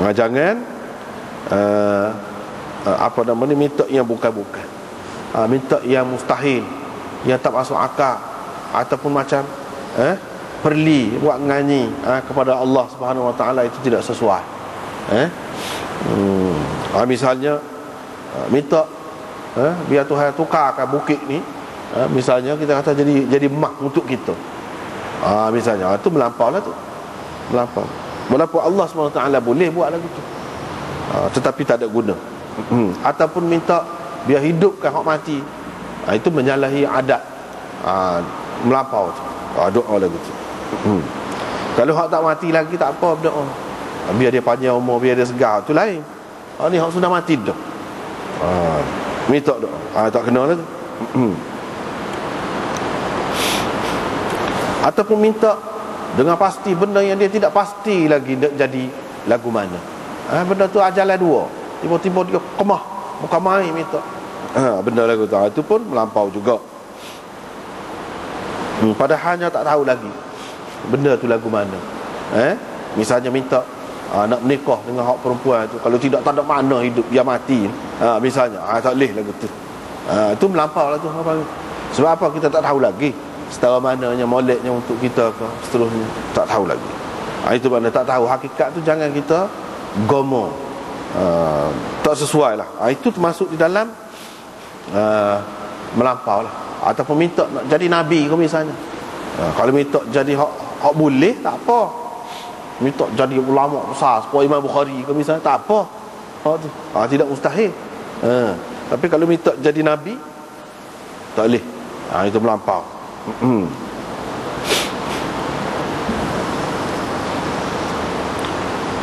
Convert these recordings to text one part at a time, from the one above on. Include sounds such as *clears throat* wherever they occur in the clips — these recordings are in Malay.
ha, jangan uh, uh, apa nama ni minta yang bukan-bukan. Uh, minta yang mustahil yang tak masuk akal ataupun macam eh perli buat nganyi uh, kepada Allah Subhanahu Wa Taala itu tidak sesuai eh. Hmm. uh, misalnya minta uh, biar Tuhan tukarkan bukit ni uh, misalnya kita kata jadi jadi mak untuk kita. Uh, misalnya itu melampau lah tu. Melampau walaupun Allah SWT boleh buat lagu tu. Uh, tetapi tak ada guna. Hmm. ataupun minta biar hidupkan hak mati. Uh, itu menyalahi adat uh, melampau tu. Uh, doa lagu tu. Hmm. kalau hak tak mati lagi tak apa doa uh, biar dia panjang umur biar dia segar. Tu lain. Uh, ni hak sudah mati dah. Uh, minta doa. Uh, tak kena lah tu hmm. ataupun minta dengan pasti benda yang dia tidak pasti lagi jadi lagu mana. Ha, benda tu ajalan dua. Tiba-tiba dia kemah bukan main minta. Ha, benda lagu tu. Ha, itu pun melampau juga. Hmm, padahalnya tak tahu lagi benda tu lagu mana. Eh? misalnya minta ha, nak menikah dengan hak perempuan tu. Kalau tidak tak ada mana hidup dia mati. Ha, misalnya. Ha, tak boleh lagu tu. Ha, itu melampau lah tu. Sebab apa? Kita tak tahu lagi setara mananya moleknya untuk kita ke seterusnya. Tak tahu lagi. Ha, itu mana tak tahu. Hakikat tu jangan kita gomo. Uh, tak sesuai lah. Ha, itu termasuk di dalam uh, melampau lah. Ataupun minta nak jadi nabi ke misalnya. Uh, kalau minta jadi hak, hak boleh tak apa. Minta jadi ulama besar seperti Imam Bukhari ke misalnya tak apa. Hak tu. Ha, tidak mustahil. Uh, tapi kalau minta jadi nabi tak boleh. Ha, itu melampau.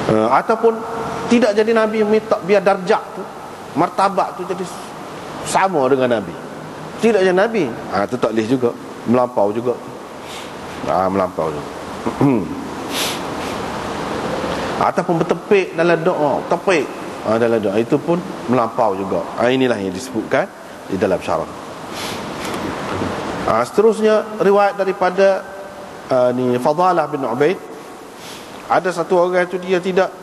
Uh, ataupun tidak jadi nabi minta biar darjat tu martabat tu jadi sama dengan nabi. Tidak jadi nabi. Ah ha, tu tak boleh juga. Melampau juga. Ah ha, melampau juga. Ataupun bertepik dalam doa tepik. Ha, dalam doa itu pun melampau juga. Ha, inilah yang disebutkan di dalam syarat Ha, seterusnya riwayat daripada uh, ni Fadalah bin Ubaid ada satu orang itu dia tidak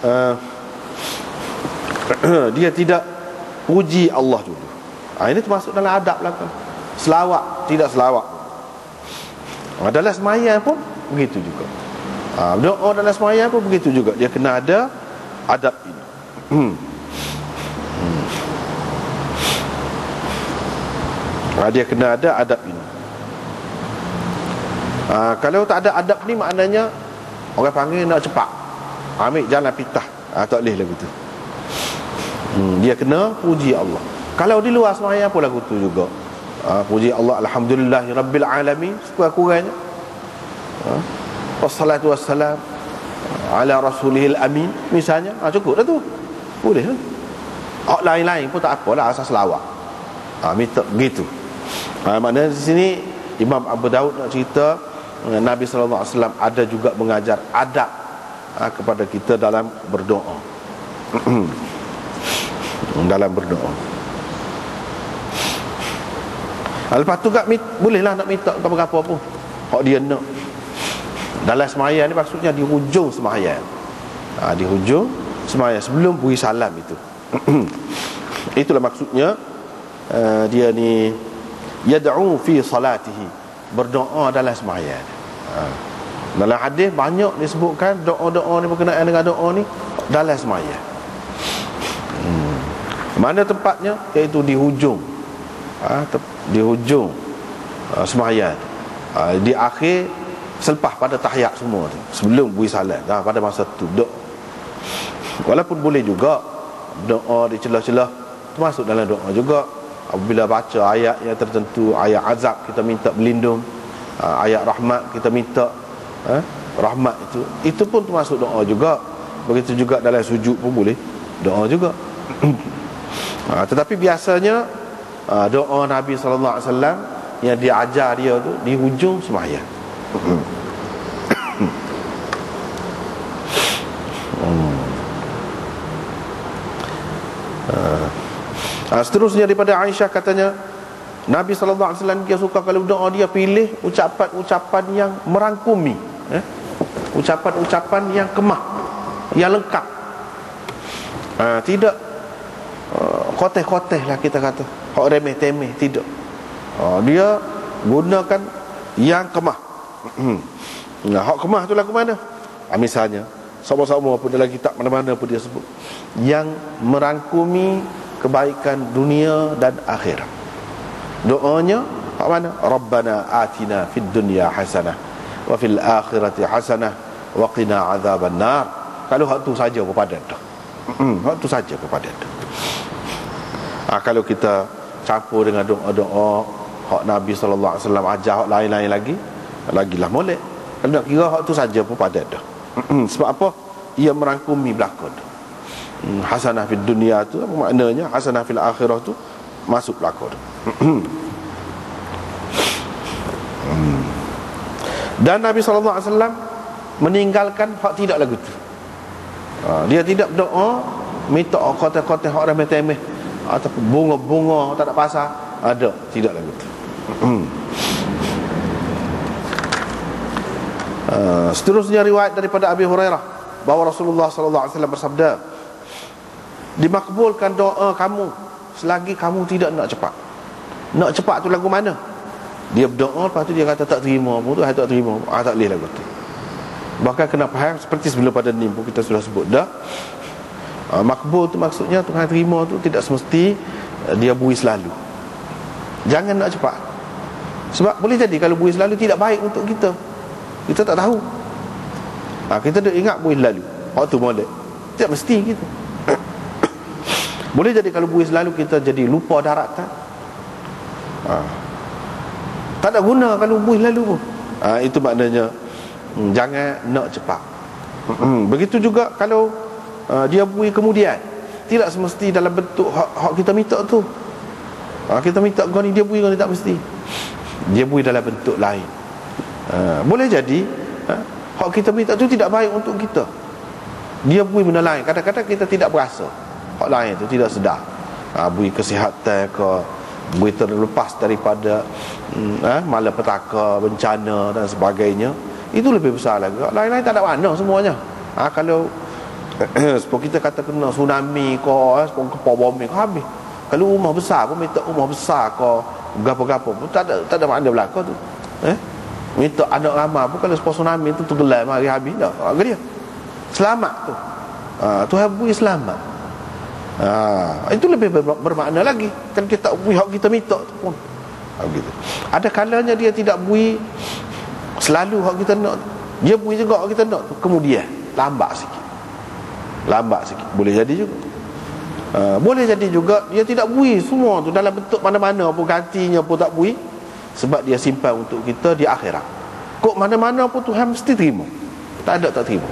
uh, *clears throat* dia tidak puji Allah dulu. Ha, ini termasuk dalam adab lah kan. Selawat tidak selawat. Ha, dalam sembahyang pun begitu juga. Ha, doa dalam sembahyang pun begitu juga. Dia kena ada adab ini. *clears throat* ha, Dia kena ada adab ini. Ha, Kalau tak ada adab ni maknanya Orang panggil nak cepat. Ambil jalan pitah. Ha, Tak boleh lagu tu hmm, Dia kena puji Allah. Kalau di luar semayang pun lagu tu juga. Ha, Puji Allah Alhamdulillah Rabbil Alamin. Sekurang-kurangnya ha, Wassalatu wassalam Ala rasulihil amin. Misalnya ha, Cukup dah tu. Boleh lah. Lain-lain pun tak apalah asas lawak ha, minta begitu ha, Maknanya di sini Imam Abu Daud nak cerita eh, Nabi SAW ada juga mengajar adab ha, kepada kita dalam berdoa. *clears throat* Dalam berdoa. Ha, lepas tu kat, bolehlah nak minta apa-apa. Pun hak dia nak. Dalam semayang ni maksudnya di hujung semayang. Ha, di hujung semayang sebelum beri salam itu. *clears throat* Itulah maksudnya uh, dia ni yad'u fi salatihi. Berdoa dalam sembahyang. Ha. dalam hadis banyak disebutkan doa-doa ni berkenaan dengan doa ni dalam sembahyang. Hmm. mana tempatnya? Iaitu di hujung. Ha, di hujung ha, sembahyang. Ha, di akhir selepas pada tahiyat semua tu sebelum bui salat ha, pada masa tu doa walaupun boleh juga doa di celah-celah termasuk dalam doa juga apabila baca ayat yang tertentu ayat azab kita minta berlindung ha, ayat rahmat kita minta eh, rahmat itu itu pun termasuk doa juga. Begitu juga dalam sujud pun boleh doa juga. *coughs* Ha, tetapi biasanya doa Nabi wasallam yang diajar dia tu di hujung sembahyang *coughs* Ha, seterusnya daripada Aisyah katanya Nabi SAW dia suka kalau doa dia pilih ucapan-ucapan yang merangkumi eh? Ucapan-ucapan yang kemah yang lengkap. Ha, tidak uh, koteh-koteh lah kita kata. Hak remeh-temeh tidak. Ha, dia gunakan yang kemah. *clears throat* Nah, hak kemah tu lagu mana? Ha, misalnya sama-sama pun dalam kitab mana-mana pun dia sebut. Yang merangkumi kebaikan dunia dan akhirat doanya hak mana rabbana atina fid dunya hasanah wa fil akhirati hasanah wa qina azaban nar. Kalau hak tu saja kepada tu hak tu saja kepada tu ha, kalau kita campur dengan doa-doa hak Nabi sallallahu alaihi wasallam ajar hak lain-lain lagi lagilah molek. Kalau nak kira hak tu saja pun pada dah sebab apa? Ia merangkumi belakang tu hasanah fid dunia tu apa maknanya? Hasanah fil akhirah tu masuk tu. Hmm. dan Nabi wasallam meninggalkan hak tidak lagu tu. Ha, dia tidak berdoa minta kota-kota hak remeh-temeh ataupun bunga-bunga tak ada pasal ada tidak lagu tu. Uh, seterusnya riwayat daripada Abi Hurairah bahawa Rasulullah wasallam bersabda dimakbulkan doa kamu. Selagi kamu tidak nak cepat. Nak cepat tu lagu mana? Dia berdoa lepas tu dia kata tak terima pun tu. Tak terima ah, tak boleh lagu tu. Bahkan kena faham seperti sebelum pada ni pun kita sudah sebut dah. Uh, makbul tu maksudnya Tuhan terima tu tidak semesti uh, dia bui selalu. Jangan nak cepat. Sebab boleh jadi kalau buih selalu tidak baik untuk kita. Kita tak tahu. Ha, Kita dah ingat buih selalu Waktu molek. Tidak mesti kita Boleh jadi kalau buih selalu kita jadi lupa daratan ha. Tak ada guna kalau buih selalu pun. Ha, Itu maknanya hmm, Jangan nak cepat. Hmm, Begitu juga kalau uh, Dia buih kemudian. Tidak semesti dalam bentuk hak, hak kita minta tu. Ha, Kita minta kau ni dia buih kau ni tak mesti. Dia bui dalam bentuk lain. Ha, boleh jadi ha, hak kita minta tu tidak baik untuk kita. Dia bui benda lain. Kadang-kadang kita tidak berasa hak lain tu tidak sedar ha, bui kesihatan ke bui terlepas daripada hmm, ha, malapetaka bencana dan sebagainya itu lebih besar lagi hak lain-lain tak ada mana semuanya ha, kalau *coughs* seperti kita kata kena tsunami ke seperti kepala bombing habis kalau rumah besar pun minta rumah besar ke gapo-gapo pun tak ada tak ada makna belaka tu. Eh? Minta anak ramai pun kalau sepuluh tsunami tu tenggelam hari habis dah. Apa dia? Selamat tu. Ha, Tuhan beri selamat. Ha, itu lebih bermakna lagi. Kan kita beri hak kita minta tu pun. Ha, gitu. Ada kalanya dia tidak beri selalu hak kita nak. Dia beri juga hak kita nak tu. Kemudian lambat sikit. Lambat sikit. Boleh jadi juga. Uh, boleh jadi juga dia tidak bui semua tu dalam bentuk mana-mana pun gantinya pun tak bui sebab dia simpan untuk kita di akhirat. Kok mana-mana pun Tuhan mesti terima. Tak ada tak terima.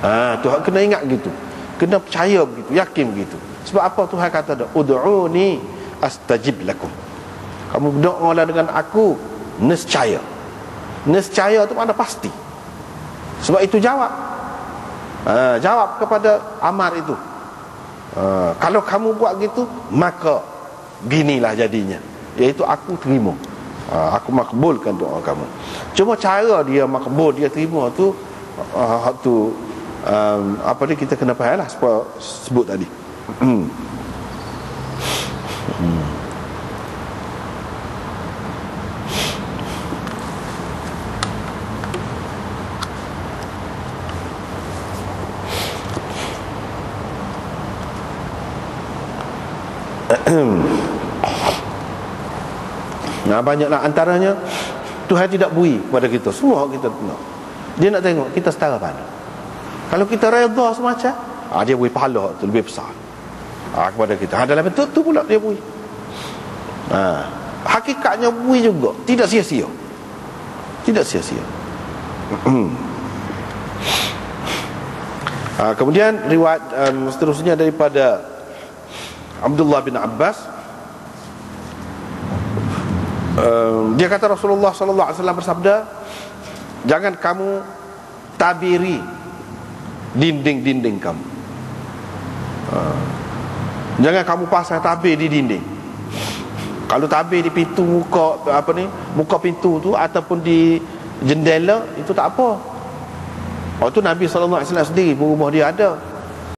Ha, Tuhan kena ingat gitu. Kena percaya begitu, yakin begitu. Sebab apa Tuhan kata dah, "Ud'uni astajib lakum." Kamu berdoa dengan aku, nescaya. Nescaya tu mana pasti. Sebab itu jawab. Ha, jawab kepada amar itu. Ha, kalau kamu buat gitu maka ginilah jadinya iaitu aku terima ha, aku makbulkan doa kamu cuma cara dia makbul dia terima tu uh, tu um, apa dia kita kena faham lah sebut tadi hmm. hmm. nah banyaklah antaranya Tuhan tidak bui kepada kita semua kita tengok dia nak tengok kita setara mana kalau kita redha semacam ah, dia bui pahala tu lebih besar. Ah, kepada kita. Ha, dalam bentuk tu pula dia bui ha, hakikatnya bui juga. Tidak sia-sia. Tidak sia-sia. Ha, kemudian riwayat um, seterusnya daripada Abdullah bin Abbas. Uh, dia kata Rasulullah sallallahu alaihi wasallam bersabda jangan kamu tabiri dinding-dinding kamu. Uh, jangan kamu pasang tabir di dinding. Kalau tabir di pintu muka apa ni muka pintu tu ataupun di jendela itu tak apa. Waktu Nabi SAW sendiri pun rumah dia ada